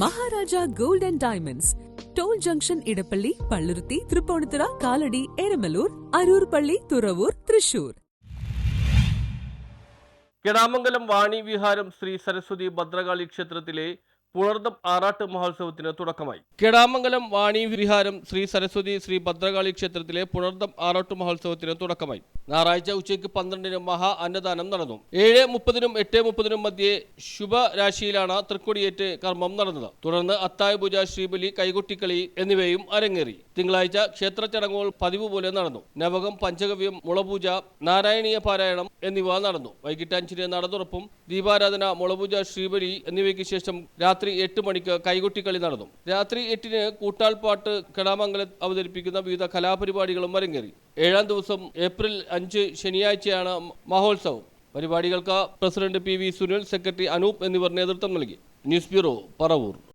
Maharaja gold and diamonds. Toll junction Edappally Palluruthy Tripunithura Kalady Eramalloor Aroor പള്ളി തുറവൂർ തൃശൂർ. കിടാമംഗലം വാണി വിഹാരം ശ്രീ സരസ്വതി ഭദ്രകാളി ക്ഷേത്രത്തിലെ പുണർദം ആറാട്ട് മഹോത്സവത്തിന് തുടക്കമായി. കെടാമംഗലം വാണി വിഹാരം ശ്രീ സരസ്വതി ശ്രീ ഭദ്രകാളി ക്ഷേത്രത്തിലെ പുണർദം ആറാട്ട് മഹോത്സവത്തിന് തുടക്കമായി. ഞായറാഴ്ച ഉച്ചയ്ക്ക് പന്ത്രണ്ടിന് മഹാ അന്നദാനം നടന്നു. ഏഴ് മുപ്പതിനും എട്ട് മുപ്പതിനും മധ്യേ ശുഭരാശിയിലാണ് തൃക്കൊടിയേറ്റ് കർമ്മം നടന്നത്. തുടർന്ന് അത്തായ പൂജ ശ്രീബലി കൈകൊട്ടിക്കളി എന്നിവയും അരങ്ങേറി. തിങ്കളാഴ്ച ക്ഷേത്ര ചടങ്ങുകൾ പതിവ് പോലെ നടന്നു. നവകം പഞ്ചഗവ്യം മുളപൂജ നാരായണീയ പാരായണം എന്നിവ നടന്നു. വൈകിട്ട് അഞ്ചിന് നടതുറപ്പും ദീപാരാധന മുളപൂജ ശ്രീബലി എന്നിവയ്ക്ക് ശേഷം രാത്രി എട്ട് മണിക്ക് കൈകൊട്ടിക്കളി നടന്നു. രാത്രി എട്ടിന് കൂട്ടാൾപ്പാട്ട് കടാമംഗലം അവതരിപ്പിക്കുന്ന വിവിധ കലാപരിപാടികളും അരങ്ങേറി. ഏഴാം ദിവസം ഏപ്രിൽ അഞ്ച് ശനിയാഴ്ചയാണ് മഹോത്സവം. പരിപാടികൾക്ക് president P V Sunil secretary Anoop എന്നിവർ നേതൃത്വം നൽകി. News bureau Paravur.